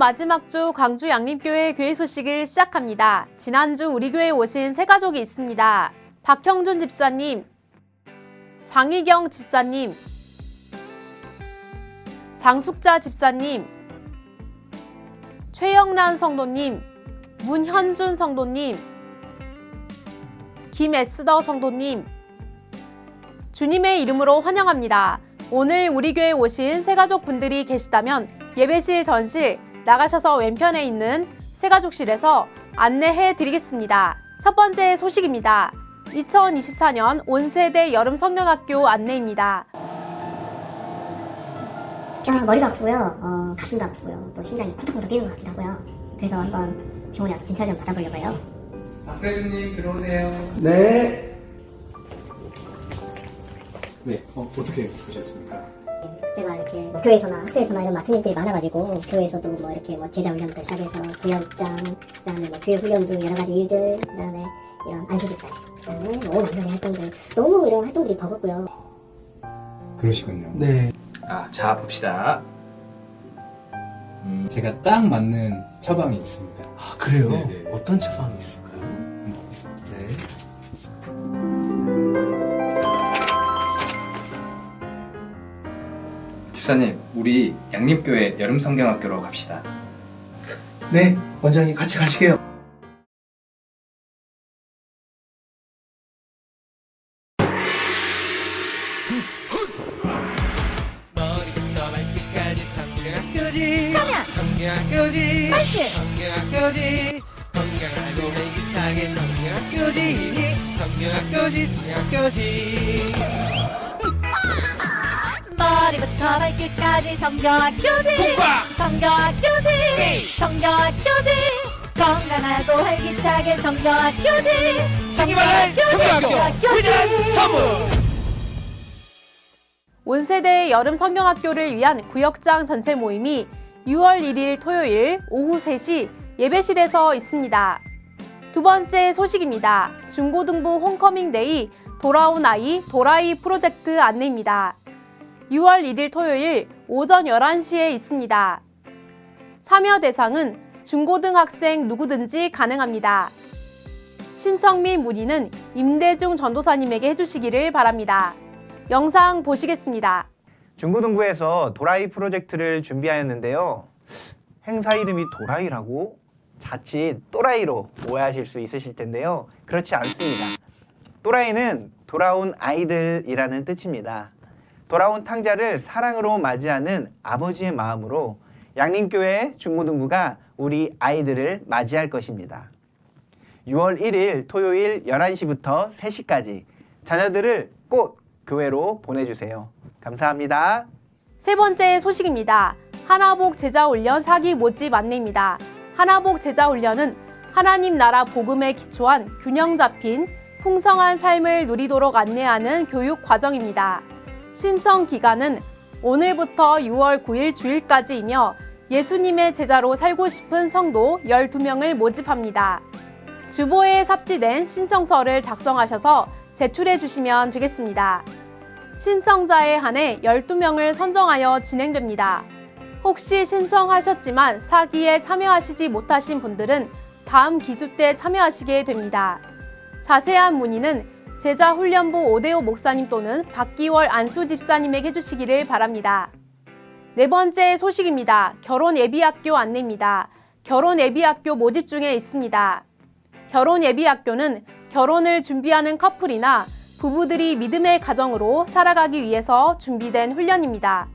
마지막 주 광주 양림교회 교회 소식을 시작합니다. 지난주 우리 교회에 오신 세 가족이 있습니다. 박형준 집사님, 장희경 집사님, 장숙자 집사님, 최영란 성도님, 문현준 성도님, 김에스더 성도님, 주님의 이름으로 환영합니다. 오늘 우리 교회에 오신 새가족 분들이 계시다면 예배실 전실 나가셔서 왼편에 있는 새가족실에서 안내해 드리겠습니다. 첫 번째 소식입니다. 2024년 온세대 여름 성경학교 안내입니다. 아, 머리도 아프고요, 어, 가슴도 아프고요, 또 심장이 쿵짝쿵짝 뛰는 것 같기도 하고요. 그래서 한번 병원에 와서 진찰 좀 받아보려고 해요. 박세준님 들어오세요. 네. 네, 어, 어떻게 보셨습니까? 제가 이렇게 뭐 교회에서나 학교에서나 이런 맡은 일들이 많아가지고 교회에서도 뭐 이렇게 뭐 제자 훈련부터 시작해서 구역장, 그다음에 뭐 교회 훈련 등 여러 가지 일들, 그다음에 이런 안수집사, 그다음에 뭐 오만전의 활동들 너무 이런 활동들이 버겁고요. 그러시군요. 네. 아, 자 봅시다. 음, 제가 딱 맞는 처방이 있습니다. 아 그래요? 네네. 어떤 처방이 있을까 집사님, 우리 양림교회 여름 성경학교로 갑시다. 네, 원장님 같이 가시게요. 머리부터 발끝까지 성경학교지 성경학교지 성경학교지 건강하고 활기차게 성경학교지 성경학교지 성경학교지 머리부터 발끝까지 성경학교지 성경학교지 성경학교지 건강하고 활기차게 성경학교지 생기발랄 성경학교. 회전 선물. 온 세대 여름 성경학교를 위한 구역장 전체 모임이 6월 1일 토요일 오후 3시 예배실에서 있습니다. 두 번째 소식입니다. 중고등부 홈커밍 데이 돌아온 아이 도라이 프로젝트 안내입니다. 6월 1일 토요일 오전 11시에 있습니다. 참여 대상은 중고등학생 누구든지 가능합니다. 신청 및 문의는 임대중 전도사님에게 해주시기를 바랍니다. 영상 보시겠습니다. 중고등부에서 도라이 프로젝트를 준비하였는데요. 행사 이름이 도라이라고 자칫 또라이로 오해하실 수 있으실 텐데요. 그렇지 않습니다. 또라이는 돌아온 아이들이라는 뜻입니다. 돌아온 탕자를 사랑으로 맞이하는 아버지의 마음으로 양림교회 중고등부가 우리 아이들을 맞이할 것입니다. 6월 1일 토요일 11시부터 3시까지 자녀들을 꼭 교회로 보내주세요. 감사합니다. 세 번째 소식입니다. 하나복 제자훈련 사기 모집 안내입니다. 하나복 제자훈련은 하나님 나라 복음에 기초한 균형 잡힌 풍성한 삶을 누리도록 안내하는 교육 과정입니다. 신청 기간은 오늘부터 6월 9일 주일까지이며 예수님의 제자로 살고 싶은 성도 12명을 모집합니다. 주보에 삽지된 신청서를 작성하셔서 제출해 주시면 되겠습니다. 신청자에 한해 12명을 선정하여 진행됩니다. 혹시 신청하셨지만 사기에 참여하시지 못하신 분들은 다음 기수 때 참여하시게 됩니다. 자세한 문의는 제자 훈련부 오대호 목사님 또는 박기월 안수 집사님에게 해주시기를 바랍니다. 네 번째 소식입니다. 결혼 예비학교 안내입니다. 결혼 예비학교 모집 중에 있습니다. 결혼 예비학교는 결혼을 준비하는 커플이나 부부들이 믿음의 가정으로 살아가기 위해서 준비된 훈련입니다.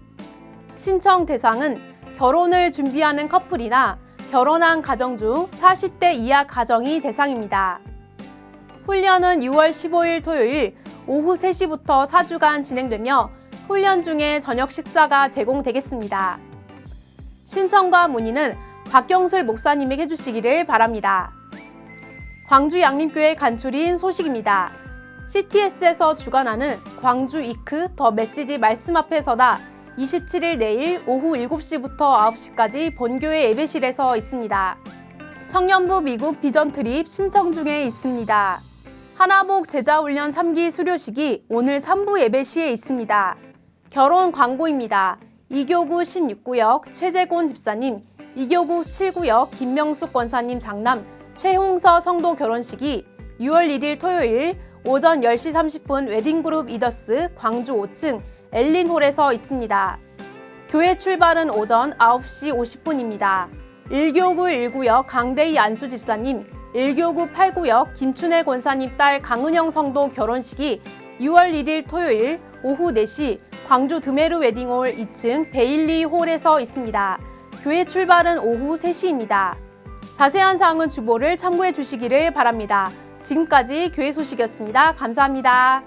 신청 대상은 결혼을 준비하는 커플이나 결혼한 가정 중 40대 이하 가정이 대상입니다. 훈련은 6월 15일 토요일 오후 3시부터 4주간 진행되며 훈련 중에 저녁 식사가 제공되겠습니다. 신청과 문의는 박경슬 목사님에게 해주시기를 바랍니다. 광주 양림교회 간추린 소식입니다. CTS에서 주관하는 광주 이크 더 메시지 말씀 앞에서다 27일 내일 오후 7시부터 9시까지 본교회 예배실에서 있습니다. 청년부 미국 비전 트립 신청 중에 있습니다. 하나복 제자훈련 3기 수료식이 오늘 3부 예배시에 있습니다. 결혼 광고입니다. 이교구 16구역 최재곤 집사님, 이교구 7구역 김명숙 권사님 장남 최홍서 성도 결혼식이 6월 1일 토요일 오전 10시 30분 웨딩그룹 이더스 광주 5층 엘린홀에서 있습니다. 교회 출발은 오전 9시 50분입니다. 1교구 1구역 강대희 안수 집사님, 1교구 8구역 김춘혜 권사님 딸 강은영 성도 결혼식이 6월 1일 토요일 오후 4시 광주 드메르 웨딩홀 2층 베일리 홀에서 있습니다. 교회 출발은 오후 3시입니다. 자세한 사항은 주보를 참고해 주시기를 바랍니다. 지금까지 교회 소식이었습니다. 감사합니다.